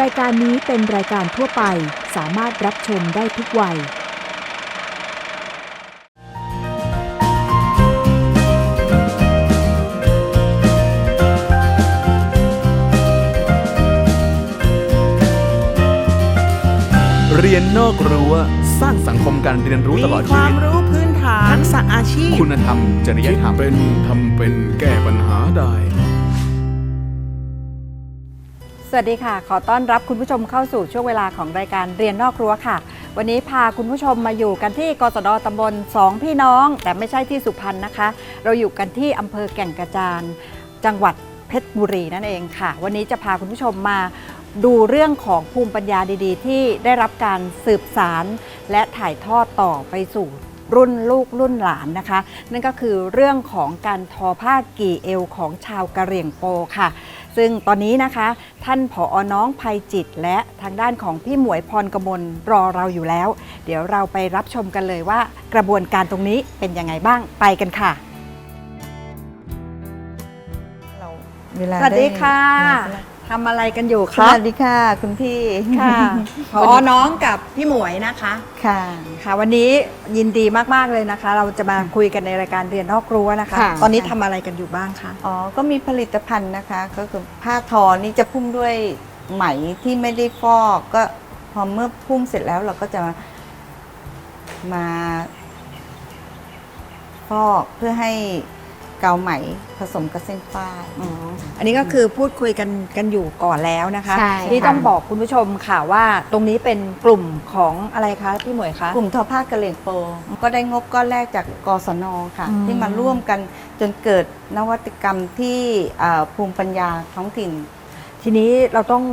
รายการนี้เป็นรายการทั่วไปสามารถรับชมได้ทุกวัย เรียนนอกรั้วสร้างสังคมการเรียนรู้ตลอดมีคชีวามวิตรู้พื้นฐานทักษะอาชีพ คุณธรรม จริยคิดธรรม เป็นทำเป็นแก้ปัญหาได้ส วัสดีค่ะ ขอต้อนรับคุณผู้ชมเข้าสู่ช่วงเวลาของรายการเรียนนอกรั้วค่ะ วันนี้พาคุณผู้ชมมาอยู่กันที่กศนตำบลสองพี่น้อง แต่ไม่ใช่ที่สุพรรณนะคะ เราอยู่กันที่อำเภอแก่งกระจาน จังหวัดเพชรบุรีนั่นเองค่ะ วันนี้จะพาคุณผู้ชมมาดูเรื่องของภูมิปัญญาดีๆ ที่ได้รับการสืบสารและถ่ายทอดต่อไปสู่รุ่นลูกรุ่นหลานนะคะ นั่นก็คือเรื่องของการทอผ้ากี่เอวของชาวกะเหรี่ยงโปค่ะ ซึ่งตอนนี้นะคะ ท่านผอน้องภัยจิต และทางด้านของพี่หมวยพรกมลรอเราอยู่แล้ว เดี๋ยวเราไปรับชมกันเลยว่ากระบวนการตรงนี้เป็นยังไงบ้างไปกันค่ะ เวลาสวัสดีค่ะได้ ทำอะไรกันอยู่สคะวัสดีค่ะคุณพี่ค่ะผอน้องกับพี่หมวยนะคะ ค่ะ ค่ะ วันนี้ยินดีมากๆเลยนะคะ เราจะมาคุยกันในรายการเรียนนอกรั้วนะคะ ค่ะ ตอนนี้ทำอะไรกันอยู่บ้างคะ อ๋อ ก็มีผลิตภัณฑ์นะคะ ก็คือผ้าทอนี่จะพุ่มด้วยไหมที่ไม่ได้ฟอกก็พอเมื่อพุ่มเสร็จแล้วเราก็จะมาฟอกเพื่อให้เกาไหมผสมกับเส้นฝ้าย อ๋ออันนี้ก็คือพูดคุยกันกันอยู่ก่อนแล้วนะคะใช่ที่ค่ะ ต้องบอกคุณผู้ชมค่ะว่าตรงนี้เป็นกลุ่มของอะไรคะพี่หมวยคะ กลุ่มทอผ้ากระเหลี่ยงโปก็ได้งบก้อนแรกจากกศนค่ะ อืม ที่มาร่วมกันจนเกิดนวัตกรรมที่อ่าภูมิปัญญาท้องถิ่น ทีนี้เราต้อง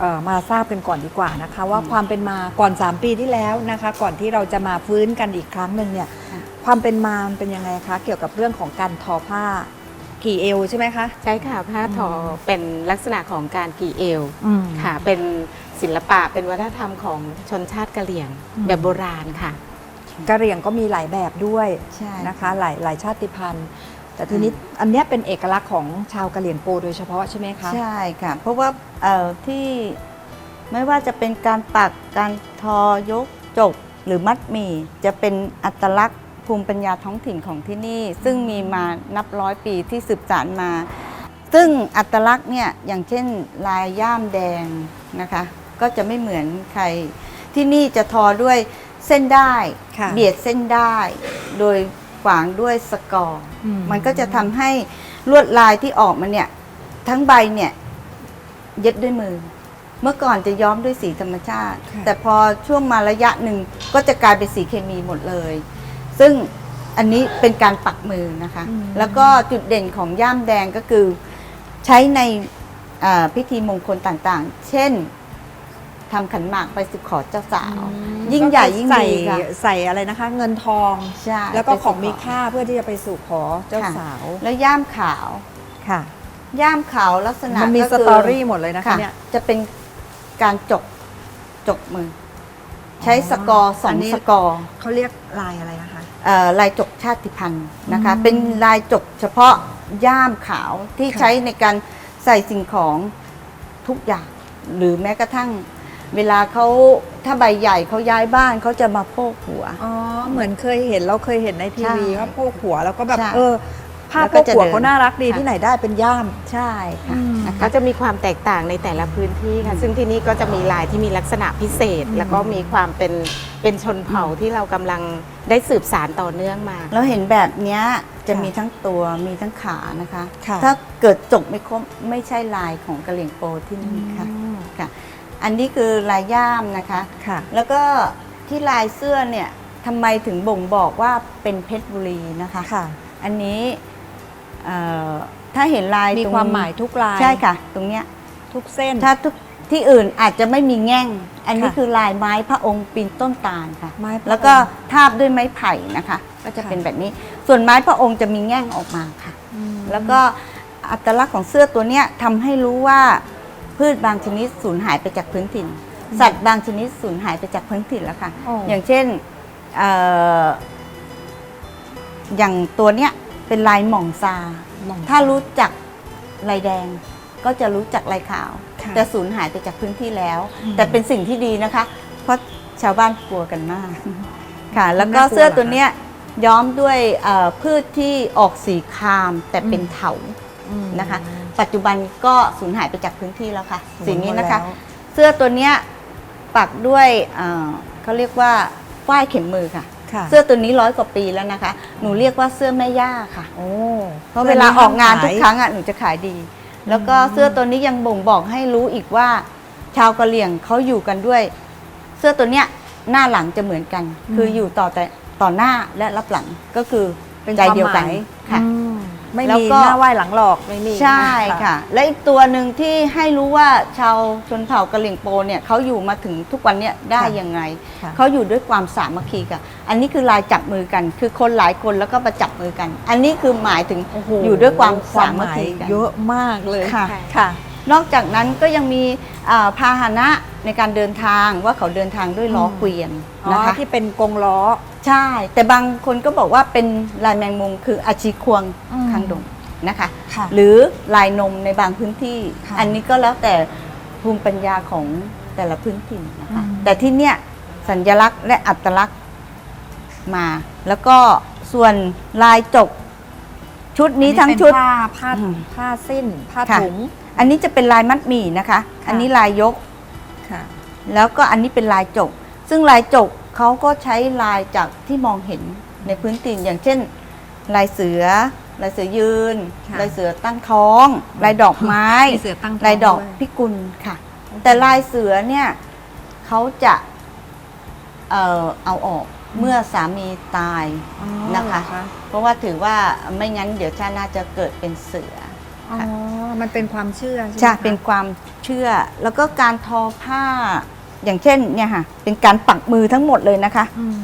เออมาทราบกันก่อนดีกว่านะคะ ว่าความเป็นมาก่อน 3 ปีที่แล้วนะคะ ก่อนที่เราจะมาฟื้นกันอีกครั้งหนึ่งเนี่ย ค่ะ ความเป็นมามันเป็นยังไงคะ เกี่ยวกับเรื่องของการทอผ้ากี่เอวใช่ไหมคะ ใช่ค่ะผ้าทอเป็นลักษณะของการกี่เอวอืม ค่ะ เป็นศิลปะเป็นวัฒนธรรมของชนชาติกะเหรี่ยงอืม แบบโบราณค่ะ กะเหรี่ยงก็มีหลายแบบด้วยใช่ นะคะ หลายหลายชาติพันธุ์ แต่ทีนี้อันเนี้ยเป็นเอกลักษณ์ของชาวกะเหรี่ยงโปโดยเฉพาะใช่ไหมคะ ใช่ค่ะ เพราะว่าเอ่อที่ไม่ว่าจะเป็นการปักการทอยกจกหรือมัดหมี่จะเป็นอัตลักษณ์ ภูมิปัญญาท้องถิ่นของที่นี่ ซึ่งมีมานับร้อยปีที่สืบสานมา ซึ่งอัตลักษณ์เนี่ยอย่างเช่นลายย่ามแดงนะคะ ก็จะไม่เหมือนใคร ที่นี่จะทอด้วยเส้นได้ค่ะเบียดเส้นได้โดยขวางด้วยสกอร์อืมมันก็จะทำให้ลวดลายที่ออกมาเนี่ยทั้งใบเนี่ยเย็บด้วยมือ เมื่อก่อนจะย้อมด้วยสีธรรมชาติค่ะแต่พอช่วงมาระยะหนึ่งก็จะกลายเป็นสีเคมีหมดเลย ซึ่งอันนี้เป็นการปักมือนะคะ แล้วก็จุดเด่นของย่ามแดงก็คือใช้ในอ่าพิธีมงคลต่างๆ เช่นทำขันหมากไปสู่ขอเจ้าสาว ยิ่งใหญ่ยิ่งใส่ดีค่ะใส่อะไรนะคะ เงินทองใช่แล้วก็ไปสู่ของมีค่าเพื่อที่จะไปสู่ขอเจ้าค่ะสาว แล้วย่ามขาวค่ะ ย่ามขาวลักษณะมันมีก็สคือตอรี่หมดเลยนะคะเนี่ยจะเป็นการจกจกมือ ใช้สกอร์สองอันนี้สกอร์เขาเรียกลายอะไรนะคะเอ่อ ลายจกชาติพันธุ์นะคะอืมเป็นลายจกเฉพาะย่ามขาวที่ค่ะใช้ในการใส่สิ่งของทุกอย่าง หรือแม้กระทั่งเวลาเขาถ้าใบใหญ่เขาย้ายบ้านเขาจะมาโพกหัว อ๋อ เหมือนเคยเห็นเราเคยเห็นในทีวีใช่ว่าโพกหัวแล้วก็แบบใช่เออผ้าแล้วโพก็กจะหัวเดินเขาน่ารักดีค่ะที่ไหนได้เป็นย่าม ใช่ค่ะอืมนะคะ ก็จะมีความแตกต่างในแต่ละพื้นที่ค่ะ ซึ่งที่นี่ก็จะมีลายที่มีลักษณะพิเศษ แล้วก็มีความเป็นเป็นชนเผ่าที่เรากำลังได้สืบสารต่อเนื่องมาเราเห็นแบบเนี้ยจะค่ะมีทั้งตัวมีทั้งขานะคะ ค่ะ ถ้าเกิดจกไม่ครบไม่ใช่ลายของกะเหรี่ยงโปที่นี่ค่ะอืมค่ะ อันนี้คือลายย่ามนะคะ ค่ะ แล้วก็ที่ลายเสื้อเนี่ยทำไมถึงบ่งบอกว่าเป็นเพชรบุรีนะคะ ค่ะ อันนี้เอ่อ ถ้าเห็นลายมีตรงความหมายทุกลายใช่ค่ะ ตรงเนี้ยทุกเส้น ถ้าทุกที่อื่นอาจจะไม่มีแง่ง อันนี้ค่ะคือลายไม้พระองค์ปีนต้นตาลค่ะ ไม้พระแล้วก็องค์ทาบด้วยไม้ไผ่นะคะ ก็จะค่ะ เป็นแบบนี้ ส่วนไม้พระองค์จะมีแง่งออกมาค่ะ อืม แล้วก็อัตลักษณ์ของเสื้อตัวเนี้ยทำให้รู้ว่าพืชบางชนิดสูญหายไปจากพื้นถิ่นสัตว์บางชนิดสูญหายไปจากพื้นถิ่นแล้วค่ะ โอ้ อย่างเช่นเอ่ออย่างตัวเนี้ยเป็นลายหม่องซาหม่อง ถ้ารู้จักลายแดงก็จะรู้จักลายขาว ค่ะจะสูญหายไปจากพื้นที่แล้วแต่เป็นสิ่งที่ดีนะคะ เพราะชาวบ้านกลัวกันมาก ค่ะ แล้วก็น่ากลัวเสื้อตัวเนี้ยย้อมด้วยเอ่อพืชที่ออกสีครามแต่เป็นเถาอืมนะคะ ปัจจุบันก็สูญหายไปจากพื้นที่แล้วค่ะสูญสีนี้นะคะหมดแล้วเสื้อตัวเนี้ยปักด้วยเอ่อเขาเรียกว่าฝ้ายเข็มมือค่ะค่ะ เสื้อตัวนี้ร้อยกว่าปีแล้วนะคะ หนูเรียกว่าเสื้อแม่ย่าค่ะโอ้เพราะเวลาออกงานทุกครั้งอะหนูจะขายดี แล้วก็เสื้อตัวนี้ยังบ่งบอกให้รู้อีกว่า ชาวกะเหรี่ยงเขาอยู่กันด้วย เสื้อตัวเนี้ยหน้าหลังจะเหมือนกัน คืออยู่ต่อแต่ต่อหน้าและรับหลังก็คือเป็นใจเดียวกันความหมายค่ะอืม ไม่แล้วมีก็หน้าไหว้หลังหลอก ไม่มีใช่ค่ะ และอีกตัวหนึ่งที่ให้รู้ว่าชาวชนเผ่ากะเหรี่ยงโปเนี่ยเขาอยู่มาถึงทุกวันเนี้ยได้ยังไง ค่ะเขาอยู่ด้วยความสามัคคีกันอันนี้คือลายจับมือกัน คือคนหลายคนแล้วก็มาจับมือกัน อันนี้คือหมายถึงโอ้โหอยู่ด้วยความควาสามหมัคมายคีกัน เยอะมากเลยค่ะ ค่ะ นอกจากนั้นก็ยังมีอ่าพาหนะ ในการเดินทางว่าเขาเดินทางด้วยล้อเกวียนอ๋อนะคะ ที่เป็นกรงล้อ ใช่ แต่บางคนก็บอกว่าเป็นลายแมงมุมคืออาชีควงอืม คางดงนะคะ ค่ะ หรือลายนมในบางพื้นที่ ค่ะอันนี้ก็แล้วแต่ภูมิปัญญาของแต่ละพื้นถิ่นนะคะ อืม แต่ที่เนี่ยสัญลักษณ์และอัตลักษณ์มา แล้วก็ส่วนลายจกชุดนี้ทั้งชุดเป็นผ้าผ้าอืมผ้าสิ้น ผ้าค่ะ ถุง อันนี้จะเป็นลายมัดหมี่นะคะ อันนี้ลายยก ค่ะแล้วก็อันนี้เป็นลายจก ซึ่งลายจกเขาก็ใช้ลายจากที่มองเห็นในพื้นถิ่นอย่างเช่น ลายเสือ ลายเสือยืน ค่ะลายเสือตั้งท้อง ลายดอกไม้มีเสือตั้งท้องลายดอกด้วย พิกุลค่ะ แต่ลายเสือเนี่ยเขาจะเอ่อเอาออกเมื่อสามีตาย อ๋อนะคะ เหรอเพราะว่าถือว่าไม่งั้นเดี๋ยวชาติหน้าจะเกิดเป็นเสือ อ๋อ มันเป็นความเชื่อใช่ไหมใช่คะเป็นความเชื่อ แล้วก็การทอผ้า อย่างเช่นเนี่ยค่ะ เป็นการปักมือทั้งหมดเลยนะคะ อืม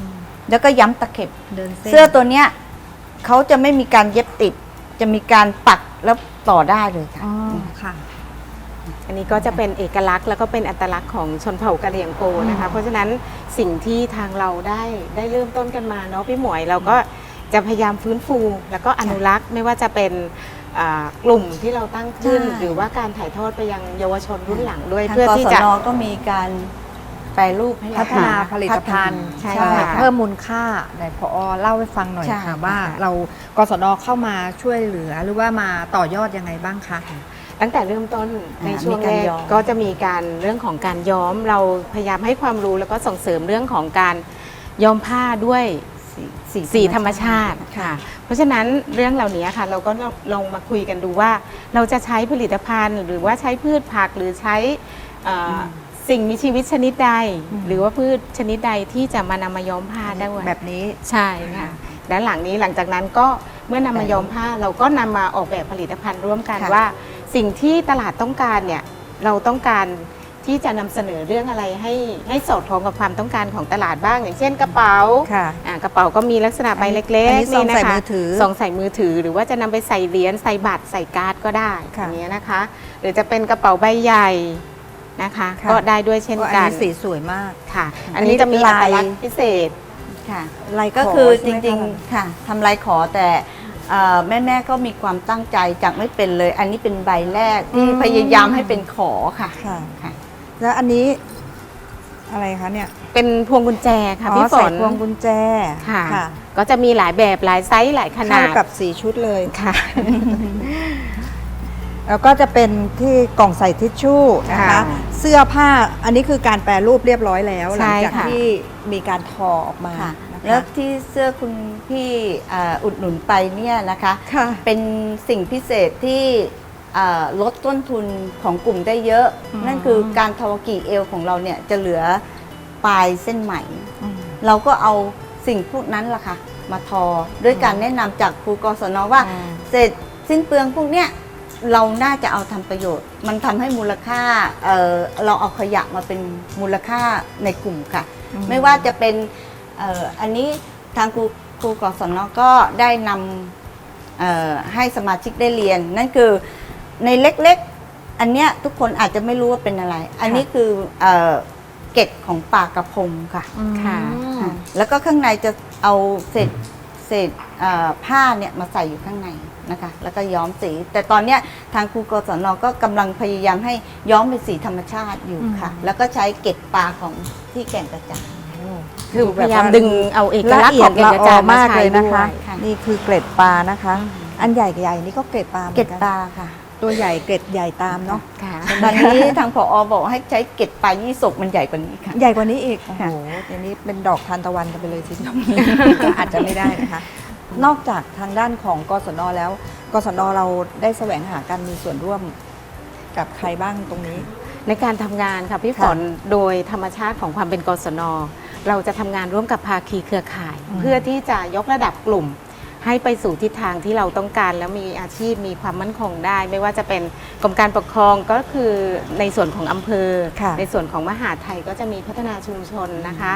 แล้วก็ย้ำตะเข็บ เดินเส้นเสื้อตัวเนี้ยเขาจะไม่มีการเย็บติด จะมีการปักแล้วต่อได้เลยค่ะ อ๋อค่ะ อันนี้ก็จะเป็นเอกลักษณ์แล้วก็เป็นอัตลักษณ์ของชนเผ่ากะเหรี่ยงโปนะคะ เพราะฉะนั้นสิ่งที่ทางเราได้ได้เริ่มต้นกันมาเนาะพี่หมวยเราก็จะพยายามฟื้นฟู แล้วก็อนุรักษ์ไม่ว่าจะเป็น อ่ากลุ่มที่เราตั้งขึ้น ใช่ หรือว่าการถ่ายทอดไปยังเยาวชนรุ่นหลังด้วยทางเพื่อกที่ศจะ นก็มีการแปรรูปให้เราพัฒนาผลิตภัณฑ์ใช่ใช่ค่ะ เพิ่มมูลค่าไหนพอเล่าให้ฟังหน่อยใช่ค่ะค่ะ ว่าเรากศนเข้ามาช่วยเหลือหรือว่ามาต่อยอดยังไงบ้างคะ ตั้งแต่เริ่มต้นในอ่าช่วงมีแรการกย้อม ก็จะมีการเรื่องของการย้อมเราพยายามให้ความรู้แล้วก็ส่งเสริมเรื่องของการย้อมผ้าด้วย สีสีธรรมชาติค่ะ เพราะฉะนั้นเรื่องเหล่านี้ค่ะ เราก็ลองมาคุยกันดูว่า เราจะใช้ผลิตภัณฑ์ หรือว่าใช้พืชผักหรือใช้เอ่ออสิ่งมีชีวิตชนิดใดอืมหรือว่าพืชชนิดใดที่จะมานำมาย้อมผ้าได้แบบนี้ใช่ค่ะและหลังนี้หลังจากนั้นก็เมื่อนำมาย้อมผ้าเราก็นำมาออกแบบผลิตภัณฑ์ร่วมกันค่ะว่า สิ่งที่ตลาดต้องการเนี่ยเราต้องการ ที่จะนำเสนอเรื่องอะไรให้ให้สอดคล้องกับความต้องการของตลาดบ้าง อย่างเช่นกระเป๋าค่ะ อ่ากระเป๋าก็มีลักษณะใบเล็กอันนี้ๆซองนี่นะใส่คะมือถือซองใส่มือถือ หรือว่าจะนำไปใส่เหรียญใส่บัตรใส่การ์ดก็ได้ค่ะอย่างเงี้ยนะคะ หรือจะเป็นกระเป๋าใบใหญ่นะคะ ค่ะ ก็ได้ด้วยเช่นอันกันนี้สีสวยมาก ค่ะ อัอันนนี้นี้จะมีลายอัตลักษณ์พิเศษ ค่ะลายก็ขคือจใช่ไหมริงคะๆค่ะทำลายขอแต่แม่แม่ๆก็มีความตั้งใจจากไม่เป็นเลย อันนี้เป็นใบแรกที่อืม พยายามให้เป็นขอค่ะค่ะ ค่ะ แล้วอันนี้อะไรคะเนี่ยเป็นพวงกุญแจค่ะอ๋อพี่ฝใส่นพวงกุญแจค่ะค่ะ ก็จะมีหลายแบบหลายไซส์หลายขนาเข้าดกับสีชุดเลยค่ะ แล้วก็จะเป็นที่กล่องใส่ทิชชู่นะคะค่ะเสื้อผ้าอันนี้คือการแปรรูปเรียบร้อยแล้วหใช่ลังจากค่ะที่มีการทอออกมาค่ะนะคะแล้วที่เสื้อคุณพี่อ่าอุดหนุนไปเนี่ยนะคะค่ะเป็นสิ่งพิเศษที่อ่า ลดต้นทุนของกลุ่มได้เยอะอืมนั่นคือการทอกี่เอวของเราเนี่ยจะเหลือปลายเส้นไหมอืมเราก็เอาสิ่งพวกนั้นล่ะค่ะมาทอด้วยการแนะนำจากครูกศนว่าอืมเศษสิ้นเปลืองพวกเนี้ยเราน่าจะเอาทำประโยชน์ มันทำให้มูลค่าเอ่อเราเอาขยะมาเป็นมูลค่าในกลุ่มค่ะอืมไม่ว่าจะเป็นเอ่ออันนี้ทางครูครูกศนก็ได้นำเอ่อให้สมาชิกได้เรียน นั่นคือ ในเล็กๆ อันเนี้ยทุกคนอาจจะไม่รู้ว่าเป็นอะไร อันนี้คือเอ่อเกล็ดของปลากระพงค่ะค่ะอืมแล้วก็ข้างในจะเอาเศษเศษเอ่อผ้าเนี่ยมาใส่อยู่ข้างในอนะคะ แล้วก็ย้อมสี แต่ตอนเนี้ยทางครูกศนก็กำลังพยายามให้ย้อมเป็นสีธรรมชาติอยู่ค่ะแล้วก็ใช้เกล็ดปลาของที่แก่งกระจาน คือพยายามดึงเอาเอกลักษณ์ของแก่งกระจานมาใช้ด้วยค่ะนี่คือเกล็ดปลานะคะ อันใหญ่ใหญ่ๆนี่ก็เกล็ดปลาหมือนเกล็ดนปลาค่ะ ตัวใหญ่เกล็ดใหญ่ตามเนาะค่ะ ตอนนี้ทางผอบอกให้ใช้เกล็ดปลายี่สกมันใหญ่กว่านี้ค่ะ ใหญ่กว่านี้อีกโอ้โหค่ะ อย่างนี้เป็นดอกทานตะวันกันไปเลยทีเดียวก็อาจจะไม่ได้นะคะ นอกจากทางด้านของกศนแล้ว กศนเราได้แสวงหาการมีส่วนร่วมกับใครบ้างตรงนี้ ในการทำงานค่ะพี่ฝนโดยธรรมชาติของความเป็นกศน เราจะทำงานร่วมกับภาคีเครือข่ายเพื่อที่จะยกระดับกลุ่ม ให้ไปสู่ทิศทางที่เราต้องการ แล้วมีอาชีพมีความมั่นคงได้ ไม่ว่าจะเป็นกรมการปกครองก็คือในส่วนของอำเภอ ค่ะในส่วนของมหาดไทยก็จะมีพัฒนาชุมชนนะคะ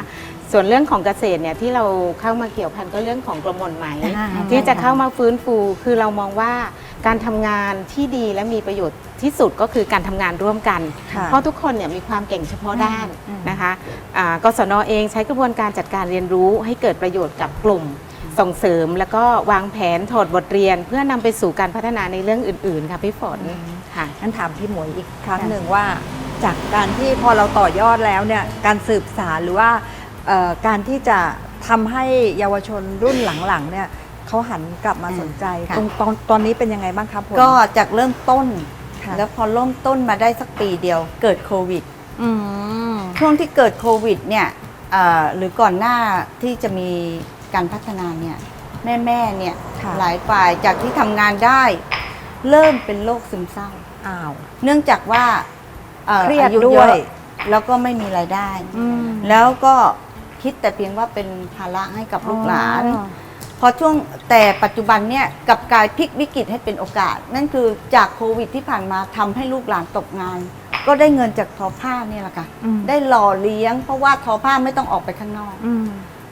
ส่วนเรื่องของเกษตรเนี่ยที่เราเข้ามาเกี่ยวพันก็เรื่องของกรมหม่นไหม อ่า ที่จะเข้ามาฟื้นฟูคือเรามองว่าการทำงานที่ดีและมีประโยชน์ที่สุดก็คือการทำงานร่วมกัน ค่ะเพราะทุกคนเนี่ยมีความเก่งเฉพาะด้านนะคะอ่ากศนเองใช้กระบวนการจัดการเรียนรู้ให้เกิดประโยชน์กับกลุ่ม ส่งเสริมแล้วก็วางแผนถอดบทเรียน เพื่อนำไปสู่การพัฒนาในเรื่องอื่น ๆ ค่ะพี่ฝนค่ะ งั้นถามพี่หมวยอีกครั้งหนึ่งว่า จากการที่พอเราต่อยอดแล้วเนี่ยการสืบสารหรือว่าเอ่อการที่จะทำให้เยาวชนรุ่นหลังๆเนี่ยเขาหันกลับมาสนใจค่ะ ตรงตอนตอนนี้เป็นยังไงบ้างครับผมก็จากเริ่มต้น ค่ะแล้วพอเริ่มต้นมาได้สักปีเดียวเกิดโควิด อืม ช่วงที่เกิดโควิดเนี่ยเอ่อหรือก่อนหน้าที่จะมี การพัฒนาเนี่ยแม่ๆเนี่ยค่ะหลายฝ่ายจากที่ทำงานได้ เริ่มเป็นโรคซึมเศร้า อ้าว เนื่องจากว่าอ่อเครียดอาด้วย เอะแล้วก็ไม่มีรายได้ อืมแล้วก็คิดแต่เพียงว่าเป็นภาระให้กับลูกหลาน อ๋อ พอช่วงแต่ปัจจุบันเนี่ยกลับกลายพลิกวิกฤตให้เป็นโอกาส นั่นคือจากโควิดที่ผ่านมาทำให้ลูกหลานตกงาน ก็ได้เงินจากทอผ้าเนี่ยแหละค่ะ อืม ได้หล่อเลี้ยง เพราะว่าทอผ้าไม่ต้องออกไปข้างนอก อืม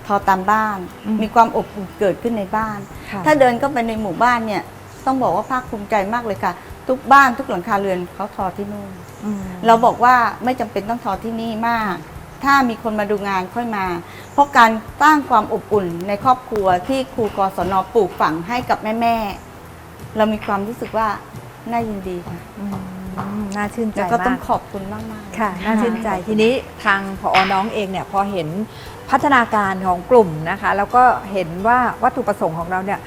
ทอตามบ้าน อืมมีความอบอุ่นเกิดขึ้นในบ้าน ค่ะ ถ้าเดินเข้าไปในหมู่บ้านเนี่ยต้องบอกว่าภาคภูมิใจมากเลยค่ะ ทุกบ้านทุกหลังคาเรือนเขาทอที่นู่น อืม เราบอกว่าไม่จำเป็นต้องทอที่นี่มาก ถ้ามีคนมาดูงานค่อยมา เพราะการสร้างความอบอุ่นในครอบครัวที่ครูกศนปลูกฝังให้กับแม่ๆ เรามีความรู้สึกว่าน่ายินดีค่ะอืมน่าชื่นใจแล้วก็ต้อมางกขอบคุณมากๆ ค่ะ น่าชื่นใจทีนี้ทางผอน้องเองเนี่ยพอเห็น พัฒนาการของกลุ่มนะคะ แล้วก็เห็นว่าวัตถุประสงค์ของเราเนี่ย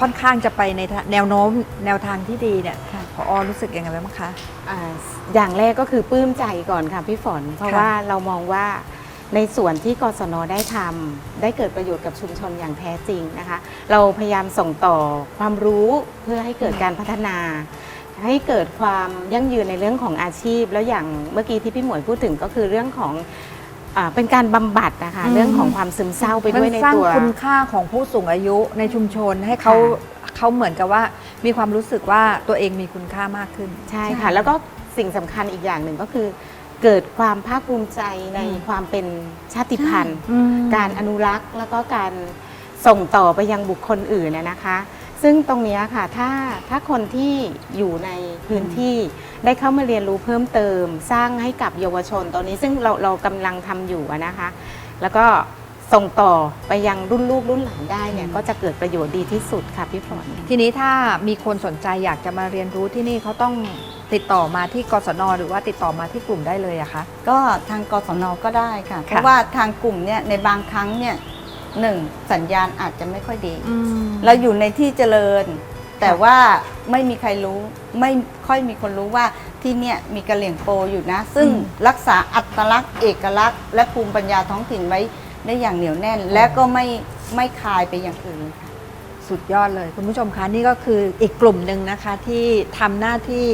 ค่อนข้างจะไปในทางแนวโน้มแนวทางที่ดีเนี่ยค่ะผอรู้สึกยังไงบ้างคะอ่าอย่างแรกก็คือปลื้มใจก่อนค่ะพี่ฝน เพราะค่ะว่าเรามองว่าในส่วนที่กศนได้ทำได้เกิดประโยชน์กับชุมชนอย่างแท้จริงนะคะ เราพยายามส่งต่อความรู้เพื่อให้เกิดการพัฒนา ให้เกิดความยั่งยืนในเรื่องของอาชีพ แล้วอย่างเมื่อกี้ที่พี่หมวยพูดถึงก็คือเรื่องของ อาเป็นการบำบัดนะคะอืม เรื่องของความซึมเศร้าไปด้วยในมัสร้างตัว คุณค่าของผู้สูงอายุในชุมชนให้เขาค่ะเขาเหมือนกับว่ามีความรู้สึกว่าตัวเองมีคุณค่ามากขึ้น ใช่ค่ะ แล้วก็สิ่งสำคัญอีกอย่างหนึ่งก็คือ เกิดความภาคภูมิใจในอืม ความเป็นชาติพันธุ์อืมการอนุรักษ์แล้วก็การส่งต่อไปยังบุคคลอื่นนะนะคะ ซึ่งตรงเนี้ยค่ะถ้าถ้าคนที่อยู่ในพื้นที่ได้เข้ามาเรียนรู้เพิ่มเติม สร้างให้กับเยาวชนตอนนี้ซึ่งเราเรากำลังทำอยู่อะนะคะ แล้วก็ส่งต่อไปยังรุ่นลูกรุ่นหลานได้เนี่ยก็จะเกิดประโยชน์ดีที่สุดค่ะพี่ฝนทีนี้ถ้ามีคนสนใจอยากจะมาเรียนรู้ที่นี่เขาต้องติดต่อมาที่กศนหรือว่าติดต่อมาที่กลุ่มได้เลยอะคะก็ทางกศนก็ได้ค่ะเพค่ะราะว่าทางกลุ่มเนี่ยในบางครั้งเนี่ย หนึ่งสัญญาณอาจจะไม่ค่อยดีเราอยู่ในที่เจริญ แต่ว่าไม่มีใครรู้ไม่ค่อยมีคนรู้ว่าที่เนี่ยมีกระเหลี่ยงโปอยู่นะ ซึ่งอืม รักษาอัตลักษณ์เอกลักษณ์ และภูมิปัญญาท้องถิ่นไว้ได้อย่างเหนียวแน่น และก็ไม่ไม่คลายไปอย่างอื่นค่ะ สุดยอดเลยคุณผู้ชมคะนี่ก็คืออีกกลุ่มหนึ่งนะคะที่ทำหน้าที่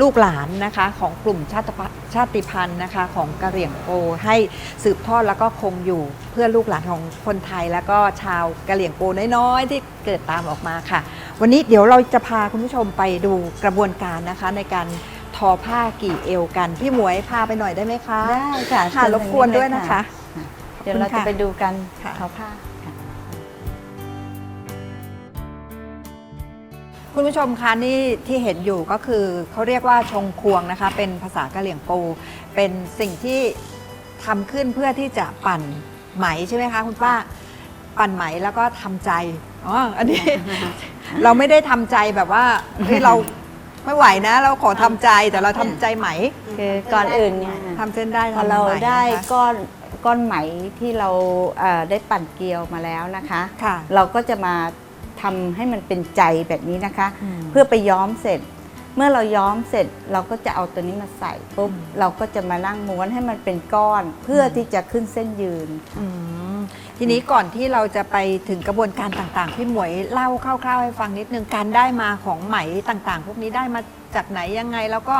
ลูกหลานนะคะของกลุ่มชาติพันธุ์ชาติพันธุ์นะคะของกะเหรี่ยงโปให้สืบทอดแล้วก็คงอยู่เพื่อลูกหลานของคนไทย แล้วก็ชาวกะเหรี่ยงโปน้อยๆที่เกิดตามออกมาค่ะ วันนี้เดี๋ยวเราจะพาคุณผู้ชมไปดูกระบวนการนะคะในการทอผ้ากี่เอวกัน พี่หมวยพาไปหน่อยได้ไหมคะได้ค่ะค่ะเชิญรบกวนทางนี้ด้วยเลยนะคะค่ะเดี๋ยวเราขอบคุณจะค่ะไปดูกันค่ะทอผ้า ค่ะคุณผู้ชมคะนี่ที่เห็นอยู่ก็คือเขาเรียกว่าชงควงนะคะ เป็นภาษากะเหรี่ยงโป เป็นสิ่งที่ทำขึ้นเพื่อที่จะปั่นไหมใช่ไหมคะคุณป้า ปั่นไหมแล้วก็ทำใจอ๋ออันนี้ เราไม่ได้ทำใจแบบว่าเฮ้ยเราไม่ไหวนะ เราขอทำใจแต่เราทำใจไหมคือก่อนอื่นเนี่ย ทำเส้นได้พอทำเราไหมได้นะคะก้อนก้อนไหมที่เราเอ่อได้ปั่นเกลียวมาแล้วนะคะ ค่ะ เราก็จะมา ทำให้มันเป็นใจแบบนี้นะคะอืมเพื่อไปย้อมเสร็จ เมื่อเราย้อมเสร็จเราก็จะเอาตัวนี้มาใส่ปุ๊บเราก็จะมานั่งม้วนให้มันเป็นก้อนเพื่อที่จะขึ้นเส้นยืนอืมทีนี้ก่อนที่เราจะไปถึงกระบวนการต่างๆ พี่หมวยเล่าคร่าวๆให้ฟังนิดนึงการได้มาของไหมต่างๆ พวกนี้ได้มาจากไหนยังไง แล้วก็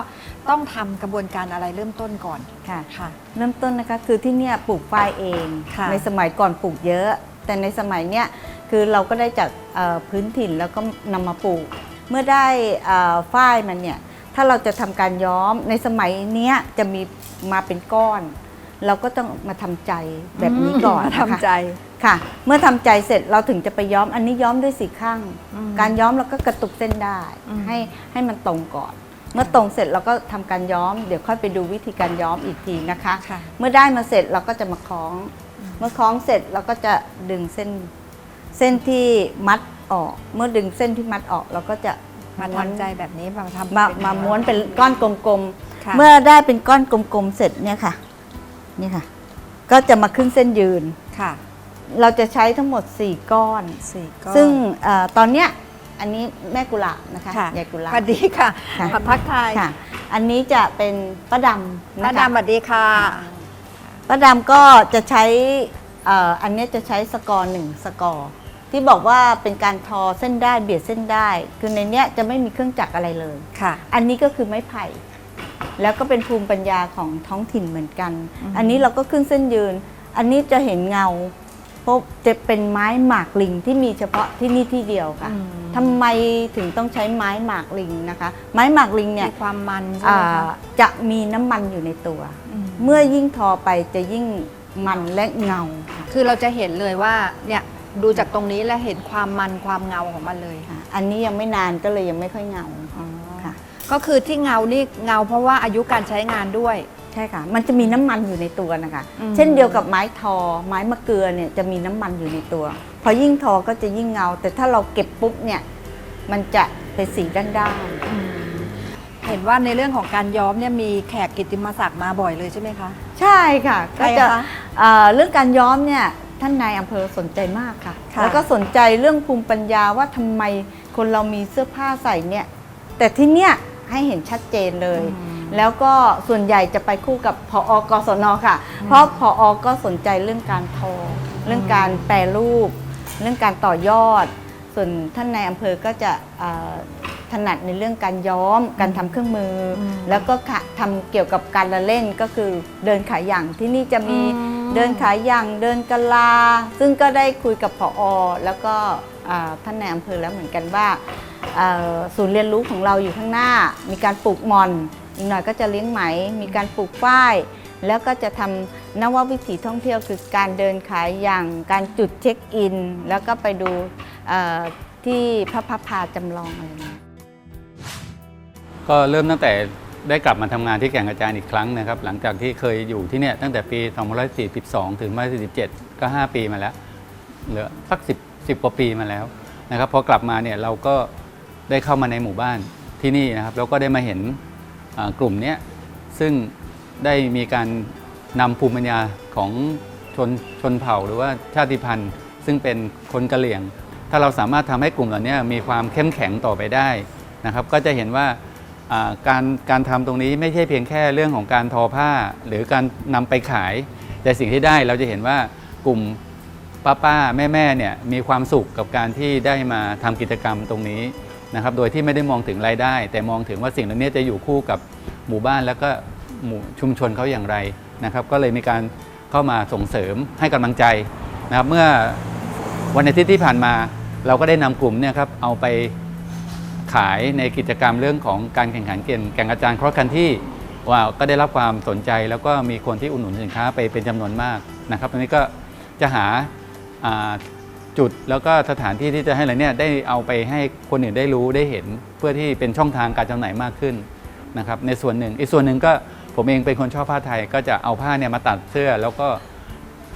ต้องทำกระบวนการอะไรเริ่มต้นก่อนค่ะค่ะเริ่มต้นนะคะคือที่เนี่ยปลูกฝ้ายเองค่ะในสมัยก่อนปลูกเยอะ แต่ในสมัยเนี้ย คือเราก็ได้จากเอ่อพื้นถิ่นแล้วก็นำมาปลูก เมื่อได้เอ่อฝ้ายมันเนี่ยถ้าเราจะทำการย้อมในสมัยเนี้ยจะมีมาเป็นก้อน เราก็ต้องมาทำใจแบบนี้ก่อนมานะคะทำใจค่ะ เมื่อทำใจเสร็จเราถึงจะไปย้อมอันนี้ย้อมด้วยสีข้างอืมการย้อมเราก็กระตุกเส้นได้อืมให้ให้มันตรงก่อน เมื่อตรงเสร็จเราก็ทำการย้อม เดี๋ยวค่อยไปดูวิธีการย้อมอีกทีนะคะค่ะเมื่อได้มาเสร็จเราก็จะมาคล้อง เมื่อคล้องเสร็จเราก็จะดึงเส้น เส้นที่มัดออก เมื่อดึงเส้นที่มัดออกเราก็จะมาม้วนทำใจแบบนี้มาทำมาเป็นมาม้วนเป็นก้อนกลมค่ะๆเมื่อได้เป็นก้อนกลมๆเสร็จเนี่ยค่ะ นี่ค่ะ ก็จะมาขึ้นเส้นยืนค่ะ เราจะใช้ทั้งหมด 4 ก้อนสี่ก้อนซึ่งเออตอนเนี้ยอันนี้แม่กุหลาบนะคะค่ะยายกุหลาบ สวัสดีค่ะค่ะขอทักทายค่ะ อันนี้จะเป็นป้าดำน้านะคะดำสวัสดีค่ะ ป้าดำก็จะใช้เอ่ออันเนี้ยจะใช้สกอร์หนึ่งสกอร์ ที่บอกว่าเป็นการทอเส้นได้เบียดเส้นได้ คือในเนี้ยจะไม่มีเครื่องจักรอะไรเลยค่ะ อันนี้ก็คือไม้ไผ่ แล้วก็เป็นภูมิปัญญาของท้องถิ่นเหมือนกันอืมอันนี้เราก็ขึ้นเส้นยืน อันนี้จะเห็นเงาเพราะจะเป็นไม้หมากลิงที่มีเฉพาะที่นี่ที่เดียวค่ะอืมทำไมถึงต้องใช้ไม้หมากลิงนะคะ ไม้หมากลิงเนี่ยมีความมันใช่ไหมอ่าคะจะมีน้ำมันอยู่ในตัวอืมเมื่อยิ่งทอไปจะยิ่ง มันและเงาค่ะคือเราจะเห็นเลยว่าเนี่ยดูจากตรงนี้แล้วเห็นความมันความเงาของมันเลยค่ะอันนี้ยังไม่นานก็เลยยังไม่ค่อยเงาค่ะ ก็คือที่เงานี่เงาเพราะว่าอายุการใช้งานด้วย ใช่ค่ะ มันจะมีน้ำมันอยู่ในตัวนะคะ อืม เช่นเดียวกับไม้ทอ ไม้มะเกลือเนี่ยจะมีน้ำมันอยู่ในตัว พอยิ่งทอก็จะยิ่งเงา แต่ถ้าเราเก็บปุ๊บเนี่ย มันจะเป็นสีด้าน เห็นว่าในเรื่องของการย้อมเนี่ยมีแขกกิตติมศักดิ์มาบ่อยเลยใช่ไหมคะๆใช่ค่ะใครก็อะจะคะเอ่อเรื่องการย้อมเนี่ยท่านนายอำเภอสนใจมากค่ะ ค่ะ แล้วก็สนใจเรื่องภูมิปัญญาว่าทำไมคนเรามีเสื้อผ้าใส่เนี่ย แต่ที่เนี่ยให้เห็นชัดเจนเลย แล้วก็ส่วนใหญ่จะไปคู่กับพออกศนค่ะ เพราะพออก็สนใจเรื่องการทอ เรื่องการแปรรูป เรื่องการต่อยอด ส่วนท่านในายอำเภอก็จะเอ่อ ถนัดในเรื่องการย้อม การทำเครื่องมืออมแล้วก็ค่ะทำเกี่ยวกับการละเล่นก็คือเดินขายอย่างที่นี่จะมีอืม เดินขายอย่างเดินกะลา ซึ่งก็ได้คุยกับพออแล้วก็อ่าท่านในายอำเภอแล้วเหมือนกันว่าเอ่อศูนย์เรียนรู้ของเราอยู่ข้างหน้า มีการปลูกหมอนอีกหน่อยก็จะเลี้ยงไหม มีการปลูกฝ้าย แล้วก็จะทำนววิถีท่องเที่ยวคือการเดินขายอย่างการจุดเช็คอิน แล้วก็ไปดูเอ่อที่พระพับพาจำลองอะไรอย่างเงี้ย ก็เริ่มตั้งแต่ได้กลับมาทำงานที่แก่งกระจานอีกครั้งนะครับ หลังจากที่เคยอยู่ที่เนี่ยตั้งแต่ปี 2542 ถึง2547 ก็ 5 ปีมาแล้ว เหลือสัก 10 10กว่าปีมาแล้วนะครับพอกลับมาเนี่ยเราก็ได้เข้ามาในหมู่บ้านที่นี่นะครับแล้วก็ได้มาเห็นกลุ่มเนี้ยซึ่งได้มีการนำภูมิปัญญาของชนชนเผ่าหรือว่าชาติพันธุ์ ซึ่งเป็นคนกะเหลี่ยง ถ้าเราสามารถทำให้กลุ่มเหล่านี้มีความเข้มแข็งต่อไปได้นะครับ ก็จะเห็นว่า การการทำตรงนี้ไม่ใช่เพียงแค่เรื่องของการทอผ้า หรือการนำไปขาย แต่สิ่งที่ได้เราจะเห็นว่ากลุ่มป้าป้าแม่แม่ๆเนี่ยมีความสุขกับการที่ได้มาทำกิจกรรมตรงนี้นะครับโดยที่ไม่ได้มองถึงรายได้ แต่มองถึงว่าสิ่งเหล่านี้จะอยู่คู่กับหมู่บ้านแล้วก็หมู่ชุมชนเขาอย่างไรนะครับ ก็เลยมีการเข้ามาส่งเสริมให้กำลังใจนะครับเมื่อวันอาทิตย์ที่ผ่านมา เราก็ได้นำกลุ่มเนี่ยครับเอาไป ขายในกิจกรรมเรื่องของการแข่งขันเกมแข่งอาจารย์ครอสคันที่ว่าก็ได้รับความสนใจแล้วก็มีคนที่อุดหนุนสินค้าไปเป็นจำนวนมากนะครับตรงนี้ก็จะหาาจุดแล้วก็สถานที่ที่จะให้เรเนี่ยได้เอาไปให้คนอื่นได้รู้ได้เห็น เพื่อที่เป็นช่องทางการจำหน่ายมากขึ้นนะครับในส่วนหนึ่งอีกส่วนหนึ่งก็ผมเองเป็นคนชอบผ้าไทย ก็จะเอาผ้าเนี่ยมาตัดเสื้อ แล้วก็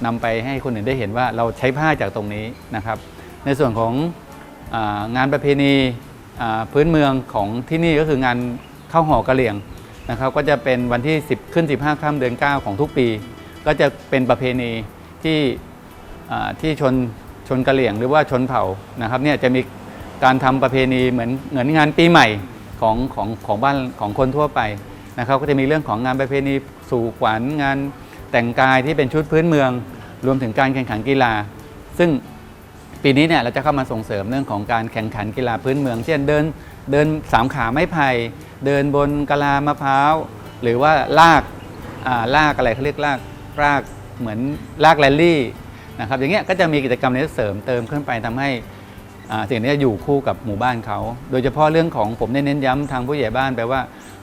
นำไปให้คนอื่นได้เห็นว่าเราใช้ผ้าจากตรงนี้นะครับ ในส่วนของงานประเพณี พื้นเมืองของที่นี่ก็คืองานข้าวห่อกะเหลี่ยงนะครับ ก็จะเป็นวันที่ 10 ขึ้น 15ค่ำเดือน 9 ของทุกปี ก็จะเป็นประเพณีที่ที่ชนชนกะเหลี่ยงหรือว่าชนเผ่านะครับเนี่ยจะมีการทำประเพณีเหมือนเหมือนงานปีใหม่ของของของบ้านของคนทั่วไปนะครับ ก็จะมีเรื่องของงานประเพณีสู่ขวัญงานแต่งกายที่เป็นชุดพื้นเมือง รวมถึงการแข่งขันกีฬา ซึ่ง ปีนี้เนี่ยเราจะเข้ามาส่งเสริมเรื่องของการแข่งขันกีฬาพื้นเมือง เช่นเดินเดินสามขาไม้ไผ่เดินบนกะลามะพร้าว หรือว่าลากอ่าลากอะไรเขาเรียกลากลากเหมือนลากแรลลี่นะครับอย่างเงี้ยก็จะมีกิจกรรมนี้เสริมเติมขึ้นไปทำให้อ่าสิ่งนี้อยู่คู่กับหมู่บ้านเขา โดยเฉพาะเรื่องของผมได้เน้นย้ำทางผู้ใหญ่บ้านไปลว่า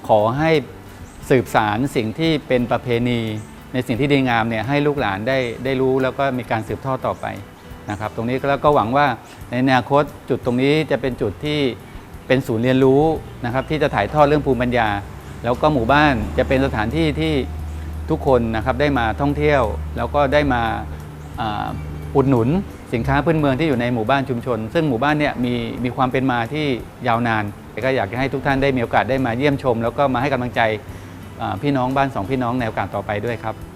ขอให้สืบสารสิ่งที่เป็นประเพณี ในสิ่งที่ดีงามเนี่ยให้ลูกหลานได้ได้รู้แล้วก็มีการสืบทอดต่อไป นะครับ ตรงนี้แล้วก็หวังว่าในอนาคตจุดตรงนี้จะเป็นจุดที่เป็นศูนย์เรียนรู้นะครับ ที่จะถ่ายทอดเรื่องภูมิปัญญา แล้วก็หมู่บ้านจะเป็นสถานที่ที่ทุกคนนะครับได้มาท่องเที่ยว แล้วก็ได้มาอุดหนุนสินค้าพื้นเมืองที่อยู่ในหมู่บ้านชุมชน ซึ่งหมู่บ้านเนี่ยมีมีความเป็นมาที่ยาวนานก็อยากจะให้ทุกท่านได้มีโอกาสได้มาเยี่ยมชม แล้วก็มาให้กำลังใจพี่น้องบ้านสองพี่น้องในโอกาสต่อไปด้วยครับ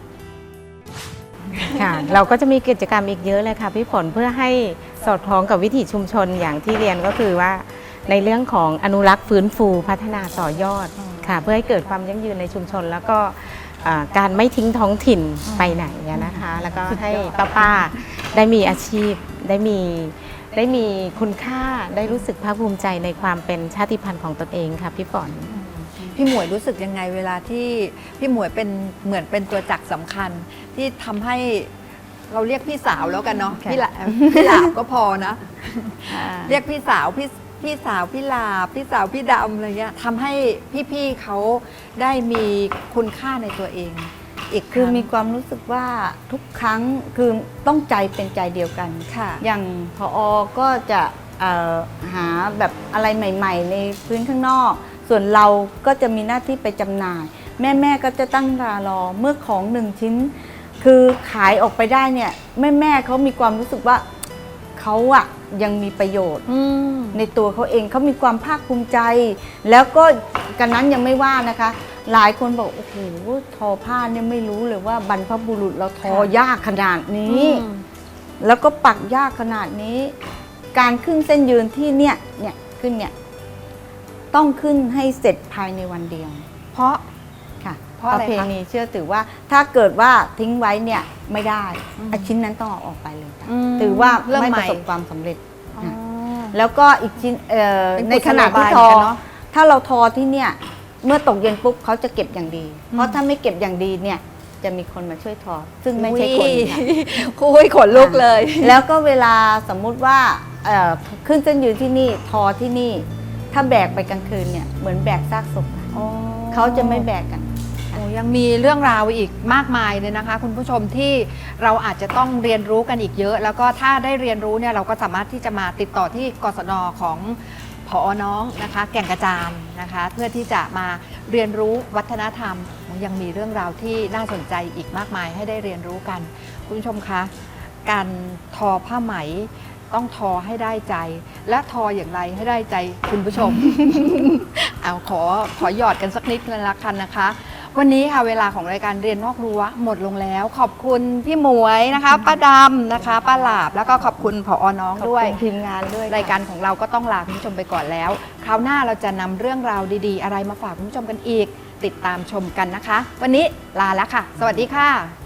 ค่ะ เราก็จะมีกิจกรรมอีกเยอะเลยค่ะพี่ฝนเพื่อให้สอดคล้องกับวิถีชุมชนอย่างที่เรียนก็คือว่า ในเรื่องของอนุรักษ์ฟื้นฟูพัฒนาต่อยอดค่ะ เพื่อให้เกิดความยั่งยืนในชุมชน แล้วก็อ่าการไม่ทิ้งท้องถิ่นไปไหนอะนะคะ แล้วก็ให้ป้าป้าๆได้มีอาชีพได้มีได้มีคุณค่าได้รู้สึกภาคภูมิใจในความเป็นชาติพันธุ์ของตนเองค่ะพี่ฝน พี่หมวยรู้สึกยังไงเวลาที่พี่หมวยเป็นเหมือนเป็นตัวจักรสำคัญ ที่ทำให้เราเรียกพี่สาวแล้วกันเนาะค่ะ พี่ละพี่หลาบก็พอนะเรียกพี่สาวพี่พี่สาวพี่ลาบพี่สาวพี่ดำอะไรเงี้ยทำให้พี่ๆเขาได้มีคุณค่าในตัวเอง อีกคือมีรั้งความรู้สึกว่าทุกครั้งคือต้องใจเป็นใจเดียวกัน ค่ะ อย่างพออก็จะเอ่อหาแบบอะไรใหม่ ๆ ในพื้นข้างนอก ส่วนเราก็จะมีหน้าที่ไปจำหน่าย แม่ๆก็จะตั้งรารอเมื่อของหนึ่งชิ้น คือขายออกไปได้เนี่ยแม่ๆเขามีความรู้สึกว่าเขาอะยังมีประโยชน์อืมในตัวเขาเองเขามีความภาคภูมิใจ แล้วก็กันนั้นยังไม่ว่านะคะ หลายคนบอกโอ้โหทอผ้าเนี่ยไม่รู้เลยว่าบรรพบุรุษเราทอยากขนาดนี้ แล้วก็ปักยากขนาดนี้ การขึ้นเส้นยืนที่เนี่ยเนี่ยขึ้นเนี่ย ต้องขึ้นให้เสร็จภายในวันเดียว เพราะค่ะเพราะอะไรคะเพณีเชื่อถือว่าถ้าเกิดว่าทิ้งไว้เนี่ยไม่ได้อาชิ้นนั้นต้องเอาออกไปเลยค่ะมถือว่าเรื่องไม่ใหปม่ระสบความสำเร็จ อ๋อค่ะแล้วก็อีกชิ้นเอ่อเป็นในขณะที่กุศโลบายทอเหมือนกันเนอะ ถ้าเราทอที่เนี่ย เมื่อตกเย็นปุ๊บเขาจะเก็บอย่างดี เพราะถ้าไม่เก็บอย่างดีเนี่ย จะมีคนมาช่วยทอ ซึ่งไม่ใช่คนค่ะคุยขนลุกเลย แล้วก็เวลาสมมุติว่าเอ่อขึ้นเส้นยืนที่นี่ทอที่นี่ ถ้าแบกไปกลางคืนเนี่ยเหมือนแบกซากศพค่ะเขาจะไม่แบกกัน โอ้ยังมีเรื่องราวอีกมากมายเลยนะคะ คุณผู้ชมที่เราอาจจะต้องเรียนรู้กันอีกเยอะ แล้วก็ถ้าได้เรียนรู้เนี่ยเราก็สามารถที่จะมาติดต่อที่กศนของพอน้องนะคะ แก่งกระจานนะคะ เพื่อที่จะมาเรียนรู้วัฒนธรรมยังมีเรื่องราวที่น่าสนใจอีกมากมายให้ได้เรียนรู้กัน คุณผู้ชมคะการทอผ้าไหมต้องทอให้ได้ใจ และทออย่างไรให้ได้ใจคุณผู้ชม เอาขอขอหยอดกันสักนิดเลยละกันนะคะ วันนี้ค่ะเวลาของรายการเรียนนอกรั้วหมดลงแล้ว ขอบคุณพี่หมวยนะคะป้าดำนะคะป้าหลาบแล้วก็ขอบคุณผอน้องขอบด้วยคุณทีมงานด้วยค่ะรายการของเราก็ต้องลาคุณผู้ชมไปก่อนแล้ว คราวหน้าเราจะนำเรื่องราวดีๆ อะไรมาฝากคุณผู้ชมกันอีก ติดตามชมกันนะคะ วันนี้ลาแล้วค่ะ สวัสดีค่ะ